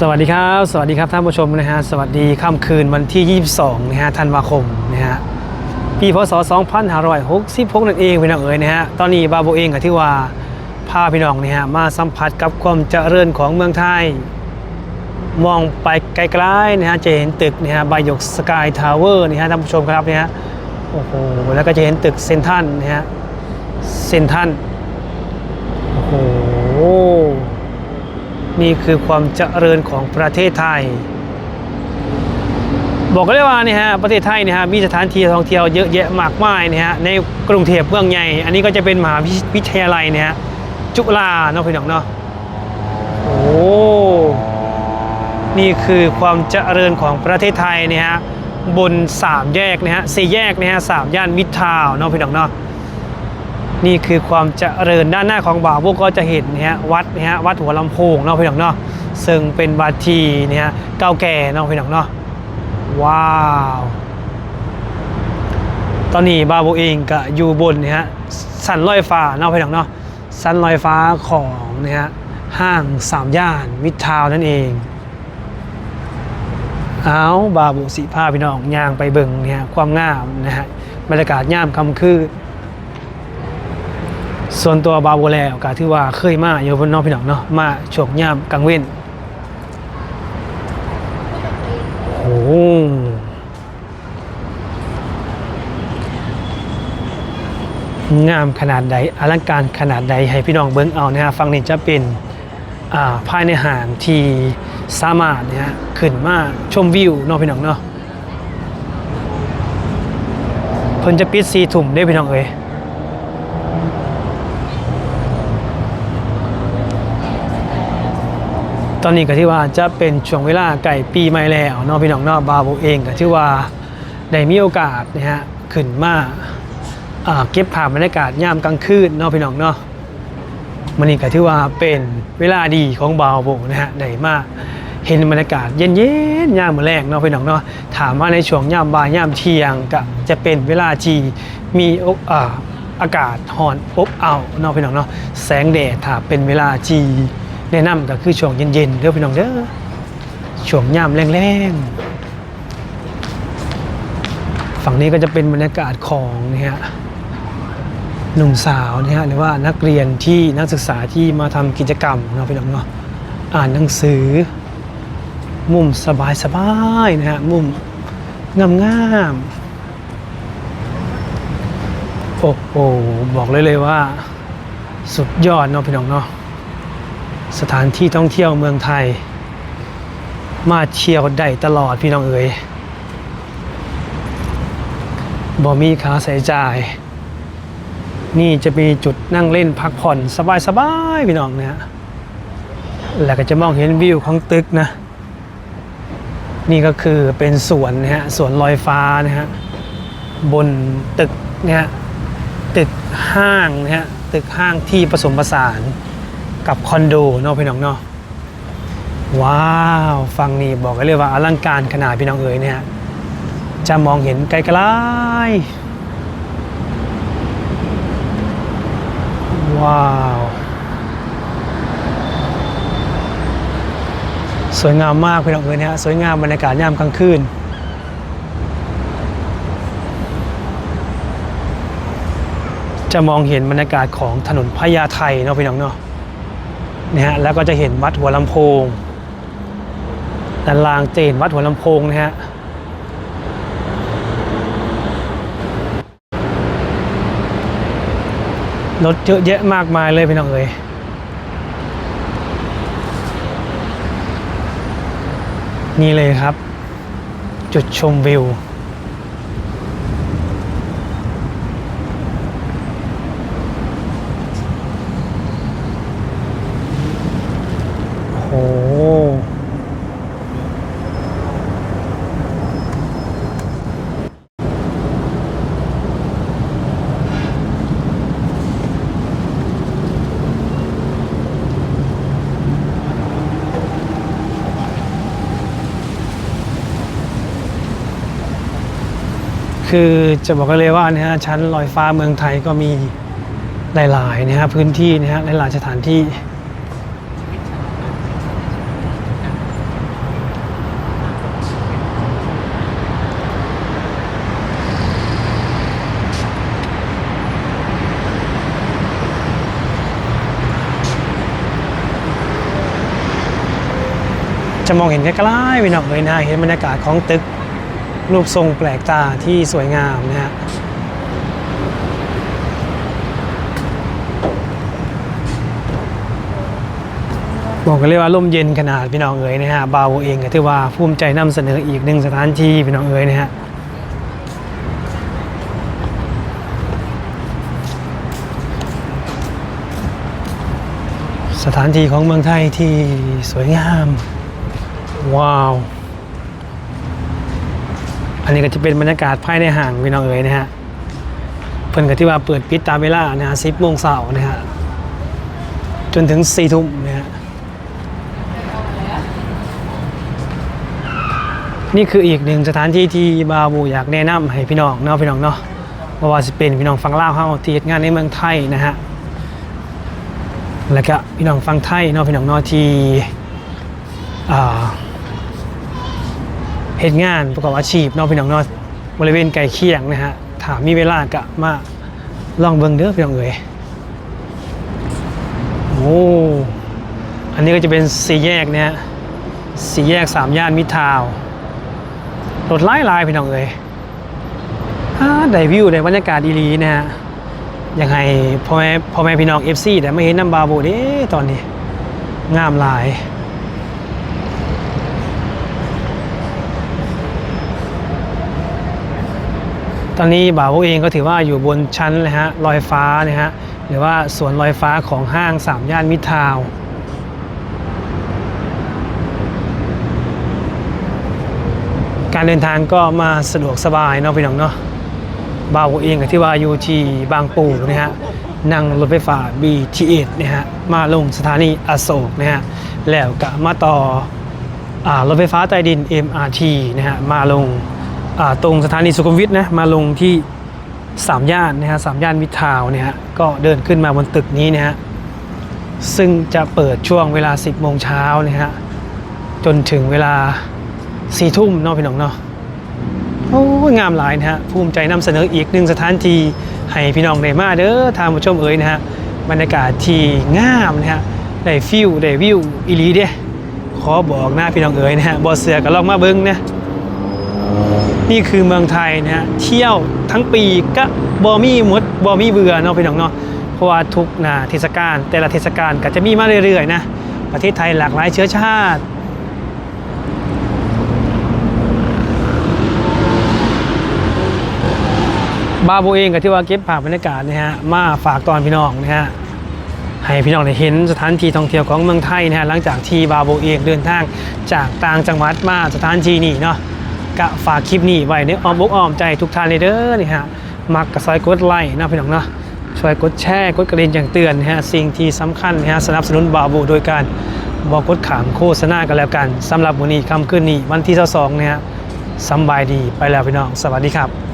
สวัสดีครับ สวัสดีครับท่านผู้ชมนะฮะสวัสดีค่ำคืนวันที่ 22นะฮะธันวาคมนะฮะปีพศ 2566นั่นเองพี่น้องเอ๋ยนะฮะตอนนี้บาโบเองกับที่ว่าพาพี่น้องเนี่ยฮะมาสัมผัสกับความเจริญของเมืองไทย มองไปไกลๆนะฮะจะเห็นตึกนะฮะบายกสกายทาวเวอร์นะฮะท่านผู้ชมครับเนี่ยฮะโอ้โหแล้วก็จะเห็นตึกเซนทันนะฮะเซนทัน โอ้โห นี่คือความเจริญของประเทศไทย บอกกันเลยว่านี่ฮะประเทศไทยเนี่ยฮะมีสถานที่ท่องเที่ยวเยอะแยะมากมายเนี่ยฮะในกรุงเทพเมืองใหญ่ อันนี้ก็จะเป็นมหาวิทยาลัยเนี่ยฮะจุฬาเนาะพี่น้องเนาะโอ้นี่คือความเจริญของประเทศไทยเนี่ยฮะบนสามแยกเนี่ยฮะสี่แยกเนี่ยฮะสามย่านมิตรทาวเนาะพี่น้องเนาะ นี่คือความเจริญด้านหน้าของบ่าวพวกก็จะเห็นนะฮะวัดนะฮะวัดหัวลำโพงเนาะพี่น้องเนาะซึ่งเป็นวัดที่นะฮะเก่าแก่เนาะพี่น้องเนาะว้าวตอนนี้บาโบเองก็อยู่บนนะฮะสันลอยฟ้าเนาะพี่น้องเนาะสันลอยฟ้าของนะฮะห้างสามย่านมิตรทาวนั่นเองเอาบาบุสีผ้าพี่น้องย่างไปเบิ่งเนี่ยความงามนะฮะบรรยากาศย่ามคำคืน ส่วนตัวบาโบแล้วก็ถือว่าเคยมาอยู่บนนอกพี่น้องเนาะมาโฉกย่ามกลางเว้นโอ้โหงามขนาดใดอลังการขนาดใดให้พี่น้องเบิ้งเอานะฮะฟังนี่จะเป็นาภายในหางที่สามารถเนี่ยขึ้นมาชมวิวนาะพี่น้องเนาะเพิ่นจะปิดสีถุ่มได้พี่น้องเอ้ย ตอนนี้ก็ที่ว่าจะเป็นช่วงเวลาไก่ปีใหม่แล้วนาะพี่น้องนาะบาโบเองก็ที่ว่าได้มีโอกาสนะฮะขึ้นมาเก็บภาพบรรยากาศยามกลางคืนนาะพี่น้องเนาะมันนี่ก็ที่ว่าเป็นเวลาดีของบาโบนะฮะได้มาเห็นบรรยากาศเย็นๆยามมื้อแรกเนาะพี่น้องเนาะถามว่าในช่วงยามบ่ายยามเที่ยงก็จะเป็นเวลาที่มีออากาศร้อนอบอ้าวเนาะพี่น้องเนาะแสงแดดถ้าเป็นเวลาที่ แนะนำก็คือช่วงเย็นๆเด้อพี่น้องเด้อช่วงย่ำแรงๆฝั่งนี้ก็จะเป็นบรรยากาศของนะฮะหนุ่มสาวนะฮะหรือว่านักเรียนที่นักศึกษาที่มาทำกิจกรรมเนาะพี่น้องเนาะอ่านหนังสือ มุมสบายๆนะฮะมุมงามๆโอ้โหบอกเลยเลยว่า สุดยอดเนาะพี่น้องเนาะ สถานที่ท่องเที่ยวเมืองไทย มาเที่ยวได้ตลอดพี่น้องเอ๋ยบ่มีค่าใช้จ่าย นี่จะมีจุดนั่งเล่นพักผ่อนสบายๆพี่น้องนะฮะแล้วก็จะมองเห็นวิวของตึกนะ นี่ก็คือเป็นสวนนะฮะสวนลอยฟ้านะฮะบนตึกนะฮะตึกห้างนะฮะตึกห้างที่ผสมผสาน กับคอนโดเนาะพี่น้องเนาะว้าวฟังนี่บอกกันเลยว่าอลังการขนาดพี่น้องเอ๋ยเนี่ยจะมองเห็นไกลๆว้าว สวยงามมากพี่น้องเอ๋ยเนี่ยสวยงามบรรยากาศยามกลางคืนจะมองเห็นบรรยากาศของถนนพญาไทเนาะพี่น้องเนาะ นะฮะแล้วก็จะเห็นวัดหัวลำโพงด้านล่างจะเห็นวัดหัวลำโพงนะฮะรถเยอะแยะมากมายเลยพี่น้องเอ๋ยนี่เลยครับ จุดชมวิว คือจะบอกกันเลยว่านะฮะชั้นลอยฟ้าเมืองไทยก็มีหลายๆนะฮะพื้นที่นะฮะหลายๆสถานที่จะมองเห็นใกล้ๆไปหน่อยนะเห็นบรรยากาศของตึก รูปทรงแปลกตาที่สวยงามนะฮะบอกกันเลยว่าร่มเย็นขนาดพี่น้องเอ๋ยนะฮะบาวเองก็ถือว่าภูมิใจนำเสนออีกหนึ่งสถานที่พี่น้องเอ๋ยนะฮะสถานที่ของเมืองไทยที่สวยงาม ว้าว อันนี้ก็จะเป็นบรรยากาศภายในห้างพี่น้องเอ๋ยนะฮะเพิ่นก็ที่ว่าเปิดปิดตามเวลานะฮะ10โมงเช้านะฮะจนถึง4ทุ่มนะฮะนี่คืออีกหนึ่งสถานที่ที่บาบูอยากแนะนำให้พี่น้องเนาะพี่น้องเนาะเพราะว่าจะเป็นพี่น้องฟังเล่าเฮาที่เฮ็ดงานในเมืองไทยนะฮะแล้วก็พี่น้องฟังไทยเนาะพี่น้องเนาะที่อ่า เหตุงานประกอบอาชีพนาะพี่น้องนาะบริเวณไกลเคียงนะฮะถามมีเวลาก็มาลองเบิ่งเด้อพี่น้องเอ๋ยโอ้อันนี้ก็จะเป็นสี่แยกนะฮะสี่แยกสามย่านมิทาวรถไล่ลายพี่น้องเอ๋ยอ่าได้วิวได้บรรยากาศดีๆนะฮะยังไงพ่อแม่พ่อแม่พี่น้อง FC แต่ไม่เห็นน้ำบาโบเด้ตอนนี้ งามหลาย ตอนนี้บ่าวเองก็ถือว่าอยู่บนชั้นเลยฮะลอยฟ้านะฮะหรือว่าสวนลอยฟ้าของห้างสามย่านมิตรทาวการเดินทางก็มาสะดวกสบายเนาะพี่น้องเนาะบ่าวเองก็ที่ว่าอยู่ที่บางปูนะฮะนั่งรถไฟฟ้า BTS นะฮะมาลงสถานีอโศกนะฮะแล้วก็มาต่ออรถไฟฟ้าใต้ดิน MRT นะฮะมาลง ตรงสถานีสุขุมวิทนะมาลงที่สามย่านนะฮะสามย่านมิทาวเนี่ยฮะก็เดินขึ้นมาบนตึกนี้นะฮะซึ่งจะเปิดช่วงเวลา 10โมงเช้านะฮะจนถึงเวลา4ทุ่มนาะพี่น้องเนาะโอ้ยงามหลายนะฮะภูมิใจนำเสนออีกหนึ่งสถานที่ให้พี่น้องได้มาเด้อทางผู้ชมเอ๋ยนะฮะบรรยากาศที่งามนะฮะได้ฟิวได้วิวอีลีเด้ขอบอกหน้าพี่น้องเอ๋ยนะฮะบอเสือก็ลองมาเบิ้งนะ นี่คือเมืองไทยนะฮะเที่ยวทั้งปีก็บอมี่มดบอมี่เบื่อเนาะพี่น้องเนาะเพราะว่าทุกนาเทศกาลแต่ละเทศกาลก็จะมีมาเรื่อยๆนะประเทศไทยหลากหลายเชื้อชาติบาโบเองก็ที่ว่าเก็บภาพบรรยากาศนะฮะมาฝากตอนพี่น้องนะฮะให้พี่น้องได้เห็นสถานที่ท่องเที่ยวของเมืองไทยนะฮะหลังจากที่บาโบเองเดินทางจากต่างจังหวัดมาสถานที่นี่เนาะ ก็ฝากคลิปนี้ไว้ในอ้อมอกอ้อมใจทุกท่านเลยเด้อนี่ฮะมักกับซอยกดไลค์นะพี่น้องเนาะช่วยกดแชร์กดกระดิ่งแจ้งเตือนนะฮะสิ่งที่สำคัญนะฮะสนับสนุนบาบูโดยการบอกกดขามโฆษณากันแล้วกันสำหรับวันนี้คำขึ้นนี้วันที่22เนี่ยฮะสบายดีไปแล้วพี่น้อง สวัสดีครับ